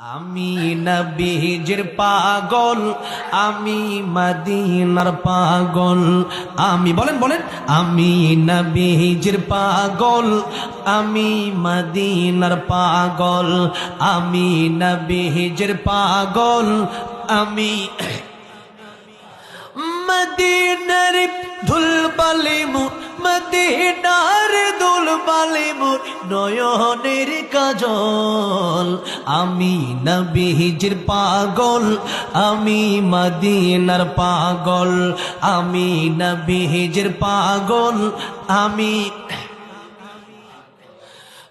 আমি নবীজির পাগল, আমি মদিনার পাগল। আমি, বলেন বলেন, আমি নবীজির পাগল, আমি মদিনার পাগল, আমি নবীজির পাগল, আমি মদিনার ধুলবালি মুর মদিনার দুলবালি মুর নয়নের কাজল। আমি নবীজির পাগল আমি মদিনার পাগল। আমি নবীজির পাগল আমি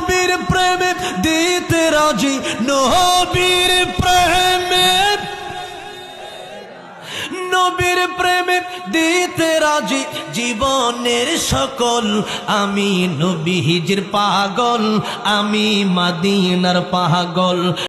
নবীর প্রেমে দিতে রাজি, নবীর প্রেমে। নবীর প্রেমে দিতে রাজি, জীবনের সকল। আমি নবী হিজির পাগল, আমি মাদিনার পাগল।